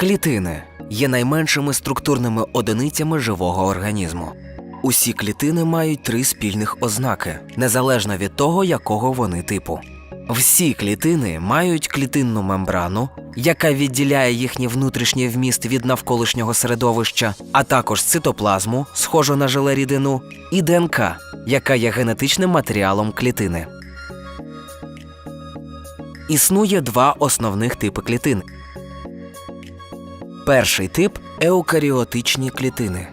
Клітини є найменшими структурними одиницями живого організму. Усі клітини мають три спільних ознаки, незалежно від того, якого вони типу. Всі клітини мають клітинну мембрану, яка відділяє їхній внутрішній вміст від навколишнього середовища, а також цитоплазму, схожу на желе рідину, і ДНК, яка є генетичним матеріалом клітини. Існує два основних типи клітин. Перший тип еукаріотичні клітини.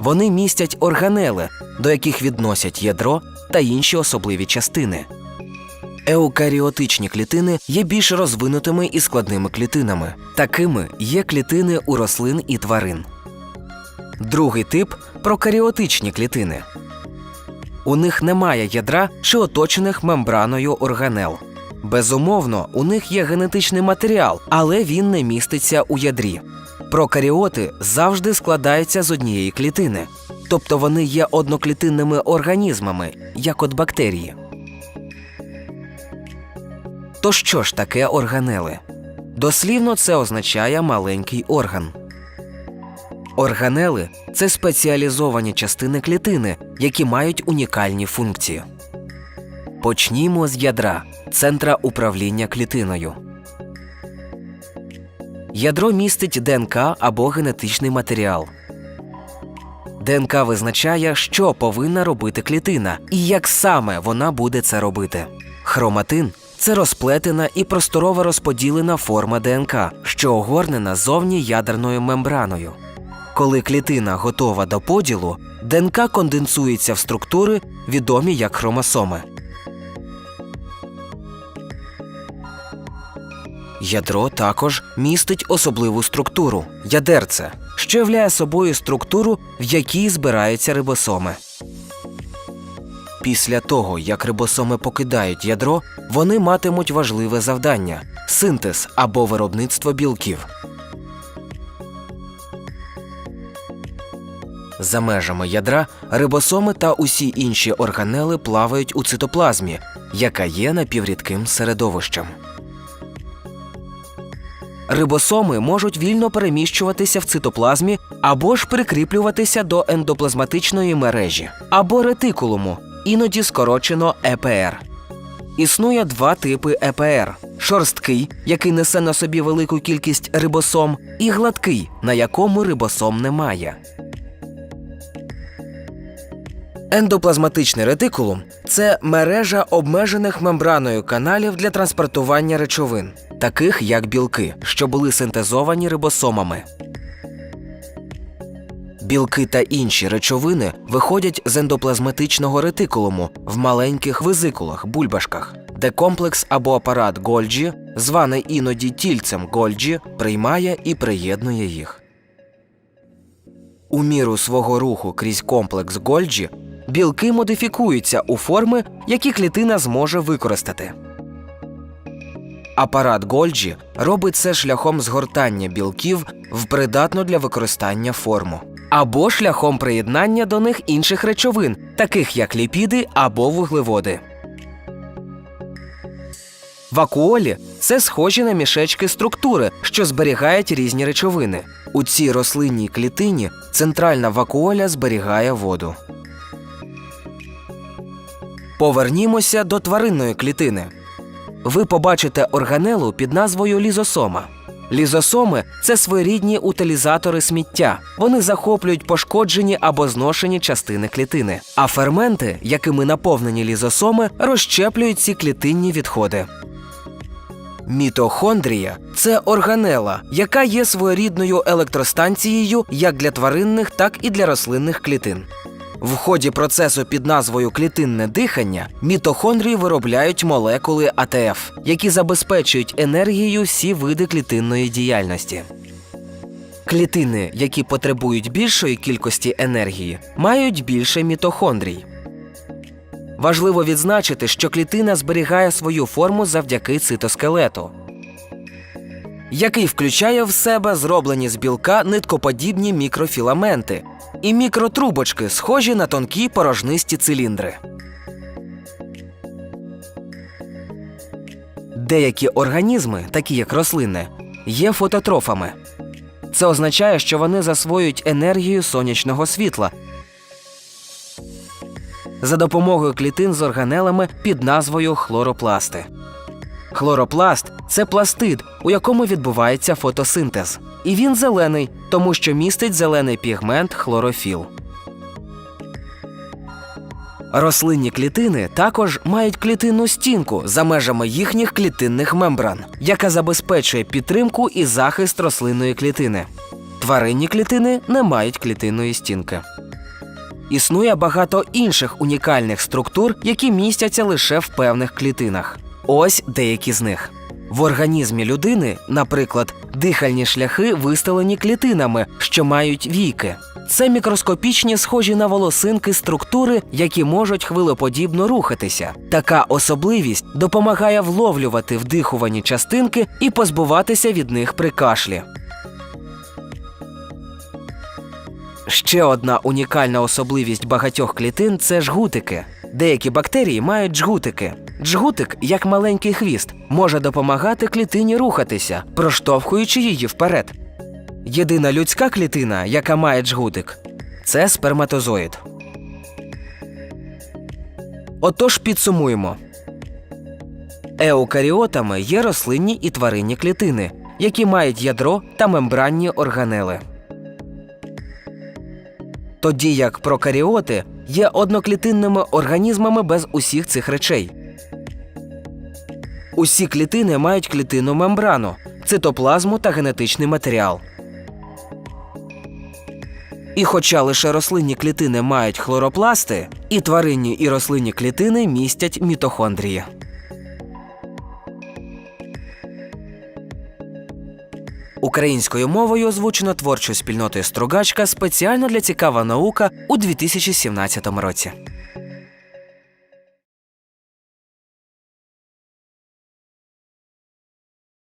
Вони містять органели, до яких відносять ядро та інші особливі частини. Еукаріотичні клітини є більш розвинутими і складними клітинами. Такими є клітини у рослин і тварин. Другий тип прокаріотичні клітини. У них немає ядра чи оточених мембраною органел. Безумовно, у них є генетичний матеріал, але він не міститься у ядрі. Прокаріоти завжди складаються з однієї клітини, тобто вони є одноклітинними організмами, як от бактерії. То що ж таке органели? Дослівно це означає маленький орган. Органели це спеціалізовані частини клітини, які мають унікальні функції. Почнімо з ядра центра управління клітиною. Ядро містить ДНК або генетичний матеріал. ДНК визначає, що повинна робити клітина і як саме вона буде це робити. Хроматин це розплетена і просторово розподілена форма ДНК, що огорнена зовні ядерною мембраною. Коли клітина готова до поділу, ДНК конденсується в структури, відомі як хромосоми. Ядро також містить особливу структуру ядерце, що являє собою структуру, в якій збираються рибосоми. Після того, як рибосоми покидають ядро, вони матимуть важливе завдання синтез або виробництво білків. За межами ядра рибосоми та усі інші органели плавають у цитоплазмі, яка є напіврідким середовищем. Рибосоми можуть вільно переміщуватися в цитоплазмі або ж прикріплюватися до ендоплазматичної мережі або ретикулуму, іноді скорочено ЕПР. Існує два типи ЕПР: шорсткий, який несе на собі велику кількість рибосом, і гладкий, на якому рибосом немає. Ендоплазматичний ретикулум це мережа обмежених мембраною каналів для транспортування речовин, таких як білки, що були синтезовані рибосомами. Білки та інші речовини виходять з ендоплазматичного ретикулуму в маленьких визикулах, бульбашках, де комплекс або апарат Гольджі, званий іноді тільцем Гольджі, приймає і приєднує їх. У міру свого руху крізь комплекс Гольджі білки модифікуються у форми, які клітина зможе використати. Апарат Гольджі робить це шляхом згортання білків в придатну для використання форму або шляхом приєднання до них інших речовин, таких як ліпіди або вуглеводи. Вакуолі це схожі на мішечки структури, що зберігають різні речовини. У цій рослинній клітині центральна вакуоля зберігає воду. Повернімося до тваринної клітини. Ви побачите органелу під назвою лізосома. Лізосоми це своєрідні утилізатори сміття. Вони захоплюють пошкоджені або зношені частини клітини. А ферменти, якими наповнені лізосоми, розщеплюють ці клітинні відходи. Мітохондрія це органела, яка є своєрідною електростанцією як для тваринних, так і для рослинних клітин. В ході процесу під назвою клітинне дихання мітохондрії виробляють молекули АТФ, які забезпечують енергією всі види клітинної діяльності. Клітини, які потребують більшої кількості енергії, мають більше мітохондрій. Важливо відзначити, що клітина зберігає свою форму завдяки цитоскелету, який включає в себе зроблені з білка ниткоподібні мікрофіламенти і мікротрубочки, схожі на тонкі порожнисті циліндри. Деякі організми, такі як рослини, є фототрофами. Це означає, що вони засвоюють енергію сонячного світла за допомогою клітин з органелами під назвою хлоропласти. Хлоропласт це пластид, у якому відбувається фотосинтез. І він зелений, тому що містить зелений пігмент хлорофіл. Рослинні клітини також мають клітинну стінку за межами їхніх клітинних мембран, яка забезпечує підтримку і захист рослинної клітини. Тваринні клітини не мають клітинної стінки. Існує багато інших унікальних структур, які містяться лише в певних клітинах. Ось деякі з них. В організмі людини, наприклад, дихальні шляхи вистелені клітинами, що мають війки. Це мікроскопічні, схожі на волосинки структури, які можуть хвилеподібно рухатися. Така особливість допомагає вловлювати вдихувані частинки і позбуватися від них при кашлі. Ще одна унікальна особливість багатьох клітин це жгутики. Деякі бактерії мають жгутики. Джгутик, як маленький хвіст, може допомагати клітині рухатися, проштовхуючи її вперед. Єдина людська клітина, яка має джгутик, це сперматозоїд. Отож підсумуємо. Еукаріотами є рослинні і тваринні клітини, які мають ядро та мембранні органели. Тоді як прокаріоти є одноклітинними організмами без усіх цих речей. Усі клітини мають клітинну мембрану, цитоплазму та генетичний матеріал. І хоча лише рослинні клітини мають хлоропласти, і тваринні і рослинні клітини містять мітохондрії. Українською мовою озвучено творчою спільнотою Стругачка спеціально для цікава наука у 2017 році.